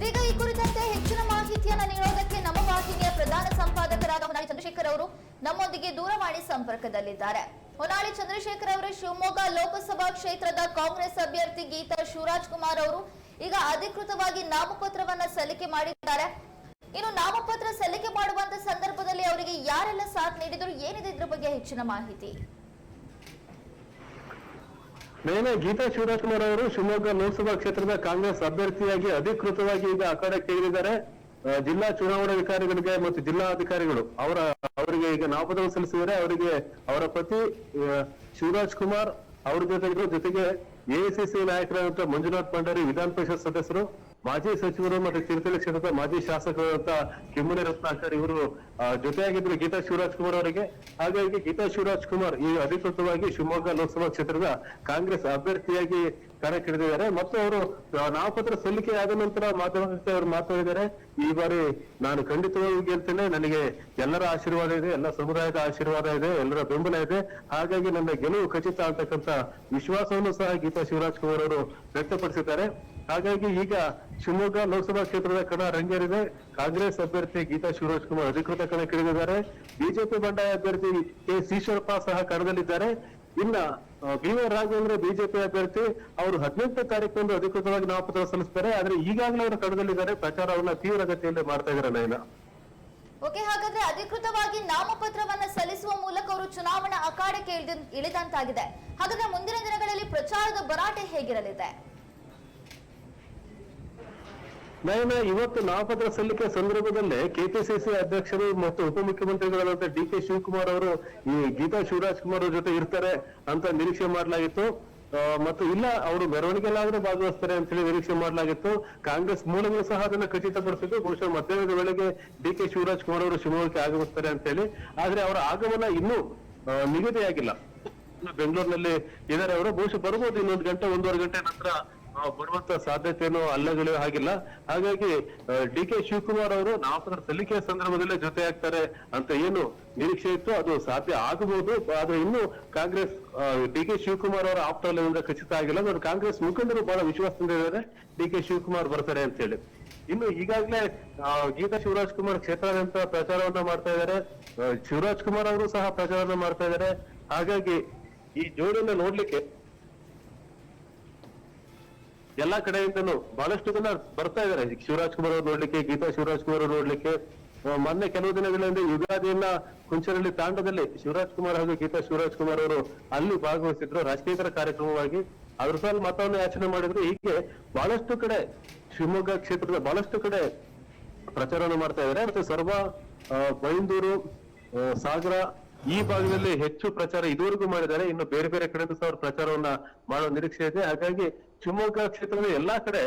ಇದೀಗ ಈ ಕುರಿತಂತೆ ಹೆಚ್ಚಿನ ಮಾಹಿತಿಯನ್ನು ನೀಡೋದಕ್ಕೆ ನಮ್ಮ ವಾಹಿನಿಯ ಪ್ರಧಾನ ಸಂಪಾದಕರಾದ ಹೊನ್ನಾಳಿ ಚಂದ್ರಶೇಖರ್ ಅವರು ನಮ್ಮೊಂದಿಗೆ ದೂರವಾಣಿ ಸಂಪರ್ಕದಲ್ಲಿದ್ದಾರೆ. ಹೊನ್ನಾಳಿ ಚಂದ್ರಶೇಖರ್ ಅವರು, ಶಿವಮೊಗ್ಗ ಲೋಕಸಭಾ ಕ್ಷೇತ್ರದ ಕಾಂಗ್ರೆಸ್ ಅಭ್ಯರ್ಥಿ ಗೀತಾ ಶಿವರಾಜ್ ಕುಮಾರ್ ಅವರು ಈಗ ಅಧಿಕೃತವಾಗಿ ನಾಮಪತ್ರವನ್ನ ಸಲ್ಲಿಕೆ ಮಾಡಿದ್ದಾರೆ. ಇನ್ನು ನಾಮಪತ್ರ ಸಲ್ಲಿಕೆ ಮಾಡುವಂತ ಸಂದರ್ಭದಲ್ಲಿ ಅವರಿಗೆ ಯಾರೆಲ್ಲ ಸಾಥ್ ನೀಡಿದ್ರು, ಏನಿದೆ ಇದ್ರ ಬಗ್ಗೆ ಹೆಚ್ಚಿನ ಮಾಹಿತಿ? ಮೇನ ಗೀತಾ ಶಿವರಾಜ್ಕುಮಾರ್ ಅವರು ಶಿವಮೊಗ್ಗ ಲೋಕಸಭಾ ಕ್ಷೇತ್ರದ ಕಾಂಗ್ರೆಸ್ ಅಭ್ಯರ್ಥಿಯಾಗಿ ಅಧಿಕೃತವಾಗಿ ಈಗ ಅಖಾಡಕ್ಕೆ ಇಳಿದಿದ್ದಾರೆ. ಜಿಲ್ಲಾ ಚುನಾವಣಾ ಅಧಿಕಾರಿಗಳಿಗೆ ಮತ್ತು ಜಿಲ್ಲಾಧಿಕಾರಿಗಳು ಅವರ, ಅವರಿಗೆ ಈಗ ನಾಮಪತ್ರ ಸಲ್ಲಿಸಿದರೆ ಅವರಿಗೆ ಅವರ ಪತಿ ಶಿವರಾಜ್ ಕುಮಾರ್ ಅವ್ರ ಜೊತೆಗೆ ಜೊತೆಗೆ ಎಐಸಿಸಿ ನಾಯಕರಾದಂತಹ ಮಂಜುನಾಥ್ ಭಂಡಾರಿ ವಿಧಾನ ಪರಿಷತ್ ಸದಸ್ಯರು ಮಾಜಿ ಸಚಿವರು ಮತ್ತು ಚಿರತಳಿ ಕ್ಷೇತ್ರದ ಮಾಜಿ ಶಾಸಕರಾದಂತ ಕಿಮ್ಮನೆ ರತ್ನಾಕರ್ ಇವರು ಜೊತೆಯಾಗಿದ್ರು ಗೀತಾ ಶಿವರಾಜ್ ಕುಮಾರ್ ಅವರಿಗೆ, ಹಾಗಾಗಿ ಗೀತಾ ಶಿವರಾಜ್ ಕುಮಾರ್ ಈ ಅಧಿಕೃತವಾಗಿ ಶಿವಮೊಗ್ಗ ಲೋಕಸಭಾ ಕ್ಷೇತ್ರದ ಕಾಂಗ್ರೆಸ್ ಅಭ್ಯರ್ಥಿಯಾಗಿ ಕಣಕ್ಕಿಳಿದಿದ್ದಾರೆ. ಮತ್ತು ಅವರು ನಾಮಪತ್ರ ಸಲ್ಲಿಕೆ ಆದ ನಂತರ ಮಾಧ್ಯಮಕ್ಕೆ ಅವರು ಮಾತಾಡಿದ್ದಾರೆ. ಈ ಬಾರಿ ನಾನು ಖಂಡಿತವಾಗಿ ಗೆಲ್ತೇನೆ ನನಗೆ ಎಲ್ಲರ ಆಶೀರ್ವಾದ ಇದೆ, ಎಲ್ಲ ಸಮುದಾಯದ ಆಶೀರ್ವಾದ ಇದೆ, ಎಲ್ಲರ ಬೆಂಬಲ ಇದೆ. ಹಾಗಾಗಿ ನನ್ನ ಗೆಲುವು ಖಚಿತ ಅಂತಕ್ಕಂತ ವಿಶ್ವಾಸವನ್ನು ಸಹ ಗೀತಾ ಶಿವರಾಜ್ ಕುಮಾರ್ ಅವರು ವ್ಯಕ್ತಪಡಿಸಿದ್ದಾರೆ. ಹಾಗಾಗಿ ಈಗ ಶಿವಮೊಗ್ಗ ಲೋಕಸಭಾ ಕ್ಷೇತ್ರದ ಕಣ ರಂಗೇರಿದೆ. ಕಾಂಗ್ರೆಸ್ ಅಭ್ಯರ್ಥಿ ಗೀತಾ ಶಿವರಾಜ್ ಕುಮಾರ್ ಅಧಿಕೃತ ಕಣಕ್ಕಿಳಿದಿದ್ದಾರೆ ಬಿಜೆಪಿ ಬಂಡಾಯ ಅಭ್ಯರ್ಥಿ ಕೆ ಈಶ್ವರಪ್ಪ ಸಹ ಕಣದಲ್ಲಿದ್ದಾರೆ. ಇನ್ನ ಬಿ ವೈ ರಾಘವೇಂದ್ರ ಬಿಜೆಪಿ ಅಭ್ಯರ್ಥಿ, ಅವರು ಹದಿನೆಂಟು ತಾರೀಕಂದು ಅಧಿಕೃತವಾಗಿ ನಾಮಪತ್ರ ಸಲ್ಲಿಸ್ತಾರೆ. ಆದ್ರೆ ಈಗಾಗಲೇ ಅವರು ಕಣದಲ್ಲಿದ್ದಾರೆ. ಪ್ರಚಾರವನ್ನ ತೀವ್ರಗತಿಯಲ್ಲಿ ಮಾಡ್ತಾ ಇದ್ದಾರೆ ನಯನ. ಓಕೆ, ಹಾಗಾದ್ರೆ ಅಧಿಕೃತವಾಗಿ ನಾಮಪತ್ರವನ್ನ ಸಲ್ಲಿಸುವ ಮೂಲಕ ಅವರು ಚುನಾವಣಾ ಅಖಾಡಕ್ಕೆ ಇಳಿದ- ಇಳಿದಂತಾಗಿದೆ. ಹಾಗಾದ್ರೆ ಮುಂದಿನ ದಿನಗಳಲ್ಲಿ ಪ್ರಚಾರದ ಭರಾಟೆ ಹೇಗಿರಲಿದೆ? ನಯನ, ಇವತ್ತು ನಾಮಪತ್ರ ಸಲ್ಲಿಕೆ ಸಂದರ್ಭದಲ್ಲೇ ಕೆಪಿಸಿಸಿ ಅಧ್ಯಕ್ಷರು ಮತ್ತು ಉಪಮುಖ್ಯಮಂತ್ರಿಗಳಾದಂತ ಡಿ ಕೆ ಶಿವಕುಮಾರ್ ಅವರು ಈ ಗೀತಾ ಶಿವರಾಜ್ ಕುಮಾರ್ ಅವ್ರ ಜೊತೆ ಇರ್ತಾರೆ ಅಂತ ನಿರೀಕ್ಷೆ ಮಾಡಲಾಗಿತ್ತು. ಮತ್ತು ಇಲ್ಲ, ಅವರು ಮೆರವಣಿಗೆಯಲ್ಲಾದ್ರೂ ಭಾಗವಹಿಸ್ತಾರೆ ಅಂತ ಹೇಳಿ ನಿರೀಕ್ಷೆ ಮಾಡಲಾಗಿತ್ತು. ಕಾಂಗ್ರೆಸ್ ಮೂಲಗಳು ಸಹ ಅದನ್ನ ಖಚಿತಪಡಿಸಿದ್ದು, ಬಹುಶಃ ಮಧ್ಯಾಹ್ನದ ವೇಳೆಗೆ ಡಿ ಕೆ ಶಿವರಾಜ್ ಕುಮಾರ್ ಅವರು ಶಿವಮೊಗ್ಗಕ್ಕೆ ಆಗಮಿಸ್ತಾರೆ ಅಂತ ಹೇಳಿ. ಆದ್ರೆ ಅವರ ಆಗಮನ ಇನ್ನೂ ನಿಗದಿಯಾಗಿಲ್ಲ. ಬೆಂಗಳೂರಿನಲ್ಲಿ ಇದಾರೆ ಅವರು. ಬಹುಶಃ ಬರ್ಬೋದು ಇನ್ನೊಂದು ಗಂಟೆ, ಒಂದೂವರೆ ಗಂಟೆ ನಂತರ ಬರುವಂತ ಸಾಧ್ಯತೆಯನ್ನು ಅಲ್ಲಗಳೇ ಹಾಗಿಲ್ಲ. ಹಾಗಾಗಿ ಡಿ ಕೆ ಶಿವಕುಮಾರ್ ಅವರು ನಾಮಪತ್ರ ಸಲ್ಲಿಕೆಯ ಸಂದರ್ಭದಲ್ಲೇ ಜೊತೆ ಆಗ್ತಾರೆ ಅಂತ ಏನು ನಿರೀಕ್ಷೆ ಇತ್ತು? ಅದು ಸಾಧ್ಯ ಆಗಬಹುದು. ಆದ್ರೆ ಇನ್ನು ಕಾಂಗ್ರೆಸ್ ಡಿ ಕೆ ಶಿವಕುಮಾರ್ ಅವರ ಆಪ್ತವಲಯದಿಂದ ಖಚಿತ ಆಗಿಲ್ಲ. ಮತ್ತು ಕಾಂಗ್ರೆಸ್ ಮುಖಂಡರು ಬಹಳ ವಿಶ್ವಾಸದಿಂದ ಇದ್ದಾರೆ ಡಿ ಕೆ ಶಿವಕುಮಾರ್ ಬರ್ತಾರೆ ಅಂತ ಹೇಳಿ. ಇನ್ನು ಈಗಾಗಲೇ ಗೀತಾ ಶಿವರಾಜ್ ಕುಮಾರ್ ಕ್ಷೇತ್ರದಂತ ಪ್ರಚಾರವನ್ನ ಮಾಡ್ತಾ ಇದ್ದಾರೆ. ಶಿವರಾಜ್ ಕುಮಾರ್ ಅವರು ಸಹ ಪ್ರಚಾರವನ್ನ ಮಾಡ್ತಾ ಇದ್ದಾರೆ. ಹಾಗಾಗಿ ಈ ಜೋಡಿಯನ್ನ ನೋಡ್ಲಿಕ್ಕೆ ಎಲ್ಲಾ ಕಡೆಯಿಂದಲೂ ಬಹಳಷ್ಟು ಜನ ಬರ್ತಾ ಇದ್ದಾರೆ. ಶಿವರಾಜ್ ಕುಮಾರ್ ಅವರು ನೋಡ್ಲಿಕ್ಕೆ, ಗೀತಾ ಶಿವರಾಜ್ ಕುಮಾರ್ ಅವರು ನೋಡ್ಲಿಕ್ಕೆ ಮೊನ್ನೆ ಕೆಲವು ದಿನಗಳಿಂದ ಯುಗಾದಿಯನ್ನ ಕುಂಚರಳ್ಳಿ ತಾಂಡದಲ್ಲಿ ಶಿವರಾಜ್ ಕುಮಾರ್ ಹಾಗೂ ಗೀತಾ ಶಿವರಾಜ್ ಕುಮಾರ್ ಅವರು ಅಲ್ಲಿ ಭಾಗವಹಿಸಿದ್ರು. ರಾಜಕೀಯತರ ಕಾರ್ಯಕ್ರಮವಾಗಿ ಅದ್ರ ಸಾಲ ಮತವನ್ನು ಯಾಚನೆ ಮಾಡಿದ್ರು. ಹೀಗೆ ಬಹಳಷ್ಟು ಕಡೆ ಶಿವಮೊಗ್ಗ ಕ್ಷೇತ್ರದ ಬಹಳಷ್ಟು ಕಡೆ ಪ್ರಚಾರವನ್ನು ಮಾಡ್ತಾ ಇದ್ದಾರೆ. ಮತ್ತೆ ಸರ್ವ ಬೈಂದೂರು ಸಾಗರ ಈ ಭಾಗದಲ್ಲಿ ಹೆಚ್ಚು ಪ್ರಚಾರ ಇದುವರೆಗೂ ಮಾಡಿದ್ದಾರೆ. ಇನ್ನು ಬೇರೆ ಬೇರೆ ಕಡೆಯಿಂದ ಸಹ ಅವರು ಪ್ರಚಾರವನ್ನ ಮಾಡೋ ನಿರೀಕ್ಷೆ ಇದೆ. ಹಾಗಾಗಿ ಶಿವಮೊಗ್ಗ ಕ್ಷೇತ್ರದ ಎಲ್ಲಾ ಕಡೆ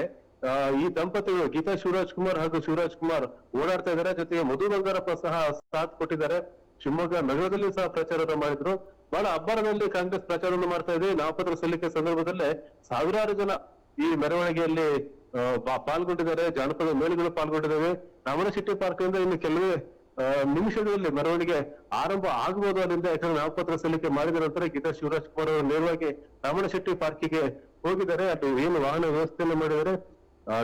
ಈ ದಂಪತಿಗಳು ಗೀತಾ ಶಿವರಾಜ್ ಕುಮಾರ್ ಹಾಗೂ ಶಿವರಾಜ್ ಕುಮಾರ್ ಓಡಾಡ್ತಾ ಇದ್ದಾರೆ. ಜೊತೆಗೆ ಮಧು ಬಂಗಾರಪ್ಪ ಸಹ ಸಾಥ್ ಕೊಟ್ಟಿದ್ದಾರೆ. ಶಿವಮೊಗ್ಗ ನಗರದಲ್ಲಿ ಸಹ ಪ್ರಚಾರವನ್ನು ಮಾಡಿದ್ರು. ಬಹಳ ಅಬ್ಬರದಲ್ಲಿ ಕಾಂಗ್ರೆಸ್ ಪ್ರಚಾರವನ್ನು ಮಾಡ್ತಾ ಇದೆ. ನಾಮಪತ್ರ ಸಲ್ಲಿಕೆ ಸಂದರ್ಭದಲ್ಲೇ ಸಾವಿರಾರು ಜನ ಈ ಮೆರವಣಿಗೆಯಲ್ಲಿ ಪಾಲ್ಗೊಂಡಿದ್ದಾರೆ. ಜಾನಪದ ಮೇಳುಗಳು ಪಾಲ್ಗೊಂಡಿದ್ದಾವೆ. ರಾಮನಶೆಟ್ಟಿ ಪಾರ್ಕ್ ಇಂದ ಇನ್ನು ಕೆಲವೇ ನಿಮಿಷಗಳಲ್ಲಿ ಮೆರವಣಿಗೆ ಆರಂಭ ಆಗಬಹುದು ಅಲ್ಲಿಂದ ಯಾಕಂದ್ರೆ ನಾಮಪತ್ರ ಸಲ್ಲಿಕೆ ಮಾಡಿದ ನಂತರ ಗೀತಾ ಶಿವರಾಜ್ ಕುಮಾರ್ ಅವರು ನೇರವಾಗಿ ರಾಮನಶೆಟ್ಟಿ ಪಾರ್ಕಿಗೆ ಹೋಗಿದ್ದಾರೆ. ಅಲ್ಲಿ ಏನು ವಾಹನ ವ್ಯವಸ್ಥೆಯನ್ನು ಮಾಡಿದರೆ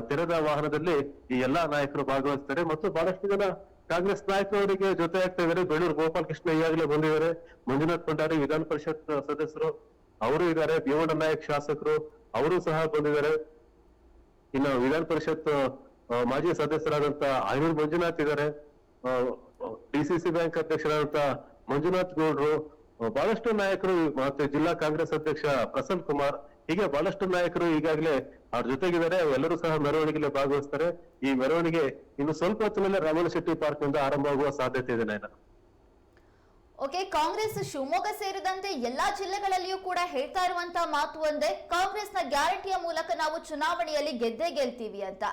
ತೆರೆದ ವಾಹನದಲ್ಲಿ ಈ ಎಲ್ಲಾ ನಾಯಕರು ಭಾಗವಹಿಸ್ತಾರೆ. ಮತ್ತು ಬಹಳಷ್ಟು ಜನ ಕಾಂಗ್ರೆಸ್ ನಾಯಕರವರಿಗೆ ಜೊತೆ ಆಗ್ತಾ ಇದ್ದಾರೆ. ಬೇಳೂರು ಗೋಪಾಲ್ ಕೃಷ್ಣ ಈಗಾಗಲೇ ಬಂದಿದ್ದಾರೆ. ಮಂಜುನಾಥ್ ಭಂಡಾರಿ ವಿಧಾನ ಪರಿಷತ್ ಸದಸ್ಯರು, ಅವರು ಇದ್ದಾರೆ. ಭೀಮಣ್ಣ ನಾಯಕ್ ಶಾಸಕರು, ಅವರು ಸಹ ಬಂದಿದ್ದಾರೆ. ಇನ್ನು ವಿಧಾನ ಪರಿಷತ್ ಮಾಜಿ ಸದಸ್ಯರಾದಂತ ಆಯೂರ್ ಮಂಜುನಾಥ್ ಇದ್ದಾರೆ. ಡಿಸಿಸಿ ಬ್ಯಾಂಕ್ ಅಧ್ಯಕ್ಷರಾದಂತ ಮಂಜುನಾಥ್ ಗೌಡ್ರು ಬಹಳಷ್ಟು ನಾಯಕರು ಮತ್ತೆ ಜಿಲ್ಲಾ ಕಾಂಗ್ರೆಸ್ ಅಧ್ಯಕ್ಷ ಪ್ರಸನ್ನ ಕುಮಾರ್, ಹೀಗೆ ಬಹಳಷ್ಟು ನಾಯಕರು ಈಗಾಗಲೇ ಅವ್ರ ಜೊತೆಗಿದ್ದಾರೆ ಎಲ್ಲರೂ ಸಹ ಮೆರವಣಿಗೆಯಲ್ಲಿ ಭಾಗವಹಿಸ್ತಾರೆ. ಈ ಮೆರವಣಿಗೆ ಇನ್ನು ಸ್ವಲ್ಪ ಹೊತ್ತಿನಲ್ಲೇ ರಾಮನಶೆಟ್ಟಿ ಪಾರ್ಕ್ನಿಂದ ಆರಂಭವಾಗುವ ಸಾಧ್ಯತೆ ಇದೆ ನಾಯನ ಓಕೆ, ಕಾಂಗ್ರೆಸ್ ಶಿವಮೊಗ್ಗ ಸೇರಿದಂತೆ ಎಲ್ಲಾ ಜಿಲ್ಲೆಗಳಲ್ಲಿಯೂ ಕೂಡ ಹೇಳ್ತಾ ಇರುವಂತಹ ಮಾತು ಒಂದೇ, ಕಾಂಗ್ರೆಸ್ನ ಗ್ಯಾರಂಟಿಯ ಮೂಲಕ ನಾವು ಚುನಾವಣೆಯಲ್ಲಿ ಗೆದ್ದೇ ಗೆಲ್ತೀವಿ ಅಂತ.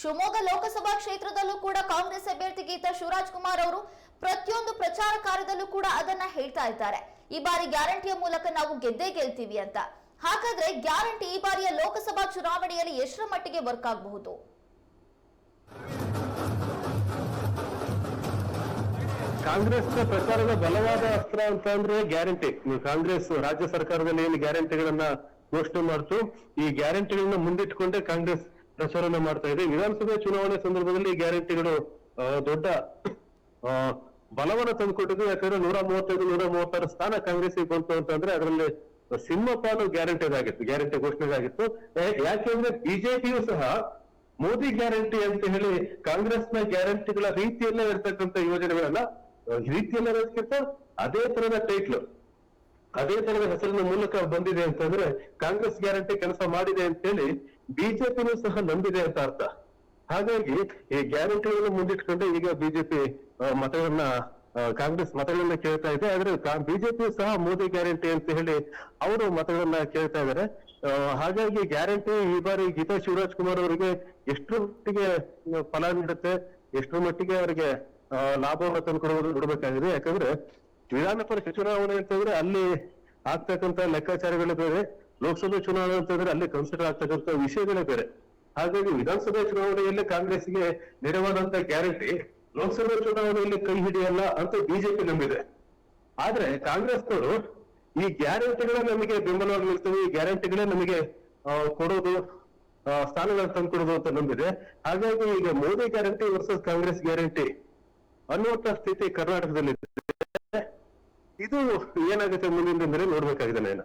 ಶಿವಮೊಗ್ಗ ಲೋಕಸಭಾ ಕ್ಷೇತ್ರದಲ್ಲೂ ಕೂಡ ಕಾಂಗ್ರೆಸ್ ಅಭ್ಯರ್ಥಿ ಗೀತಾ ಶಿವರಾಜ್ ಕುಮಾರ್ ಅವರು ಪ್ರತಿಯೊಂದು ಪ್ರಚಾರ ಕಾರ್ಯದಲ್ಲೂ ಕೂಡ ಅದನ್ನ ಹೇಳ್ತಾ ಇದ್ದಾರೆ. ಈ ಬಾರಿ ಗ್ಯಾರಂಟಿಯ ಮೂಲಕ ನಾವು ಗೆದ್ದೇ ಗೆಲ್ತೀವಿ ಅಂತ. ಹಾಗಾದ್ರೆ ಗ್ಯಾರಂಟಿ ಈ ಬಾರಿಯ ಲೋಕಸಭಾ ಚುನಾವಣೆಯಲ್ಲಿ ಎಷ್ಟರ ಮಟ್ಟಿಗೆ ವರ್ಕ್ ಆಗಬಹುದು? ಕಾಂಗ್ರೆಸ್ ಪ್ರಚಾರದ ಬಲವಾದ ಅಸ್ತ್ರ ಅಂತ ಅಂದ್ರೆ ಗ್ಯಾರಂಟಿ. ಕಾಂಗ್ರೆಸ್ ರಾಜ್ಯ ಸರ್ಕಾರದಲ್ಲಿ ಏನು ಗ್ಯಾರಂಟಿಗಳನ್ನ ಘೋಷಣೆ ಮಾಡ್ತು, ಈ ಗ್ಯಾರಂಟಿಗಳನ್ನ ಮುಂದಿಟ್ಕೊಂಡೆ ಕಾಂಗ್ರೆಸ್ ಪ್ರಚಾರನ ಮಾಡ್ತಾ ಇದೆ. ವಿಧಾನಸಭೆ ಚುನಾವಣೆ ಸಂದರ್ಭದಲ್ಲಿ ಗ್ಯಾರಂಟಿಗಳು ದೊಡ್ಡ ಬಲವನ್ನ ತಂದುಕೊಟ್ಟಿದ್ದು. ಯಾಕಂದ್ರೆ ನೂರ ಮೂವತ್ತೈದು, ನೂರ ಮೂವತ್ತಾರು ಸ್ಥಾನ ಕಾಂಗ್ರೆಸ್ಗೆ ಬಂತು ಅಂತಂದ್ರೆ ಅದರಲ್ಲಿ ಸಿಂಹಪಾಲು ಗ್ಯಾರಂಟಿ ಆಗಿತ್ತು ಗ್ಯಾರಂಟಿ ಘೋಷಣೆ ಆಗಿತ್ತು ಯಾ- ಯಾಕೆಂದ್ರೆ ಬಿಜೆಪಿಯು ಸಹ ಮೋದಿ ಗ್ಯಾರಂಟಿ ಅಂತ ಹೇಳಿ ಕಾಂಗ್ರೆಸ್ನ ಗ್ಯಾರಂಟಿಗಳ ರೀತಿಯಲ್ಲೇ ಇರ್ತಕ್ಕಂಥ ಯೋಜನೆಗಳನ್ನ ರೀತಿಯಲ್ಲೇ ಇರೋದಕ್ಕಿಂತ ಅದೇ ತರದ ಟೈಟ್ಲು, ಅದೇ ತರದ ಹೆಸರಿನ ಮೂಲಕ ಬಂದಿದೆ ಅಂತಂದ್ರೆ ಕಾಂಗ್ರೆಸ್ ಗ್ಯಾರಂಟಿ ಕೆಲಸ ಮಾಡಿದೆ ಅಂತೇಳಿ ಬಿಜೆಪಿನೂ ಸಹ ನಂಬಿದೆ ಅಂತ ಅರ್ಥ. ಹಾಗಾಗಿ ಈ ಗ್ಯಾರಂಟಿಗಳನ್ನು ಮುಂದಿಟ್ಕೊಂಡು ಈಗ ಬಿಜೆಪಿ ಮತಗಳನ್ನ ಕಾಂಗ್ರೆಸ್ ಮತಗಳನ್ನ ಕೇಳ್ತಾ ಇದೆ. ಆದ್ರೆ ಬಿಜೆಪಿ ಸಹ ಮೋದಿ ಗ್ಯಾರಂಟಿ ಅಂತ ಹೇಳಿ ಅವರು ಮತಗಳನ್ನ ಕೇಳ್ತಾ ಇದ್ದಾರೆ ಹಾಗಾಗಿ ಗ್ಯಾರಂಟಿ ಈ ಬಾರಿ ಗೀತಾ ಶಿವರಾಜ್ ಕುಮಾರ್ ಅವರಿಗೆ ಎಷ್ಟು ಮಟ್ಟಿಗೆ ಫಲ ನೀಡುತ್ತೆ, ಎಷ್ಟರ ಮಟ್ಟಿಗೆ ಅವರಿಗೆ ಲಾಭವನ್ನು ತಂದುಕೊಡುವುದು ನೋಡ್ಬೇಕಾಗಿದೆ. ಯಾಕಂದ್ರೆ ವಿಧಾನ ಪರಿಷತ್ ಚುನಾವಣೆ ಅಂತಂದ್ರೆ ಅಲ್ಲಿ ಆಗ್ತಕ್ಕಂತ ಲೆಕ್ಕಾಚಾರಗಳು ಬೇರೆ ಲೋಕಸಭೆ ಚುನಾವಣೆ ಅಂತಂದ್ರೆ ಅಲ್ಲಿ ಕನ್ಸಿಡರ್ ಆಗ್ತಕ್ಕಂತ ವಿಷಯಗಳೇ ಬೇರೆ. ಹಾಗಾಗಿ ವಿಧಾನಸಭೆ ಚುನಾವಣೆಯಲ್ಲಿ ಕಾಂಗ್ರೆಸ್ಗೆ ನೆರವಾದಂತ ಗ್ಯಾರಂಟಿ ಲೋಕಸಭೆ ಚುನಾವಣೆಯಲ್ಲಿ ಕೈ ಹಿಡಿಯಲ್ಲ ಅಂತ ಬಿಜೆಪಿ ನಂಬಿದೆ. ಆದ್ರೆ ಕಾಂಗ್ರೆಸ್ನವರು ಈ ಗ್ಯಾರಂಟಿಗಳೇ ನಮಗೆ ಬೆಂಬಲವಾಗಿ ನಿಲ್ತವೆ, ಈ ಗ್ಯಾರಂಟಿಗಳೇ ನಮಗೆ ಕೊಡೋದು ಸ್ಥಾನಗಳನ್ನು ತಂದ್ಕೊಡೋದು ಅಂತ ನಂಬಿದೆ. ಹಾಗಾಗಿ ಈಗ Modi guarantee versus Congress guarantee ಅನ್ನುವಂತ ಸ್ಥಿತಿ ಕರ್ನಾಟಕದಲ್ಲಿ ಇದು ಏನಾಗುತ್ತೆ ಮುಂದಿನ ದಿನದಲ್ಲಿ ನೋಡ್ಬೇಕಾಗಿದೆ ನಾನು